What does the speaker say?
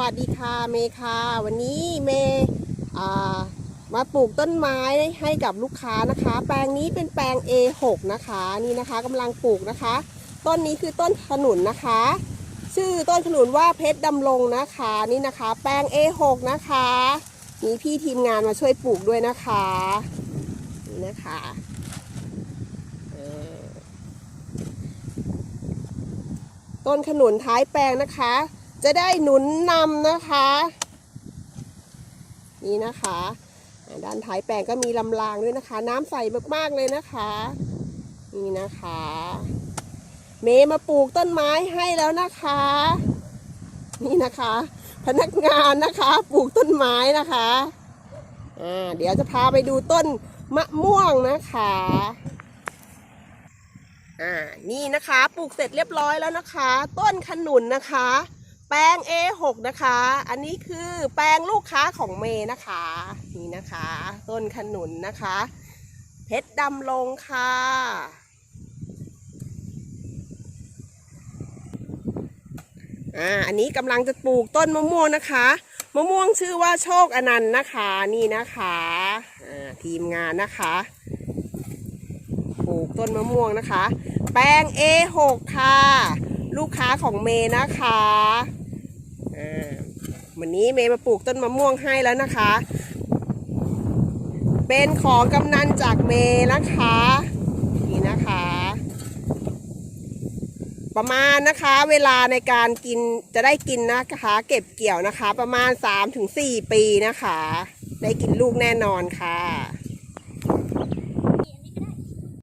วัสดีค่ะเมค่ะวันนี้เมอ่ามาปลูกต้นไม้ให้กับลูกค้านะคะ แปลงนี้เป็นแปลง A6 นะคะนี่นะคะกำลังปลูกนะคะ ต้นนี้คือต้นขนุนนะคะ ชื่อต้นขนุนว่าเพชรดำรงนะคะนี่นะคะ แปลง A6 นะคะมีพี่ทีมงานมาช่วยปลูกด้วยนะคะนี่นะคะต้นขนุนท้ายแปลงนะคะ จะได้หนุนนำนะคะ นี่นะคะด้านท้ายแปลงก็มีลำรางด้วยนะคะ น้ำใสมากๆเลยนะคะ นี่นะคะ เมย์มาปลูกต้นไม้ให้แล้วนะคะ นี่นะคะ พนักงานนะคะปลูกต้นไม้นะคะอ่าเดี๋ยวจะพาไปดูต้นมะม่วงนะคะอ่านี่นะคะปลูกเสร็จเรียบร้อยแล้วนะคะ ต้นขนุนนะคะ แปลง A6 นะคะ อันนี้คือแปลงลูกค้าของเมย์นะคะ นี่นะคะ ต้นขนุนนะคะ เพชรดำลงค่ะ อ่า อันนี้กำลังจะปลูกต้นมะม่วงนะคะ มะม่วงชื่อว่าโชคอนันต์นะคะ นี่นะคะ อ่า ทีมงานนะคะ ปลูกต้นมะม่วงนะคะ แปลง A6 ค่ะ ลูกค้าของเมย์นะคะวันนี้เมย์มาปลูกต้นมะม่วงให้แล้วนะคะ เป็นของกำนันจากเมย์นะคะ นี่นะคะ ประมาณนะคะเวลาในการกินจะได้กินนะคะ เก็บเกี่ยวนะคะ ประมาณ 3-4 ปีนะคะ ได้กินลูกแน่นอนค่ะ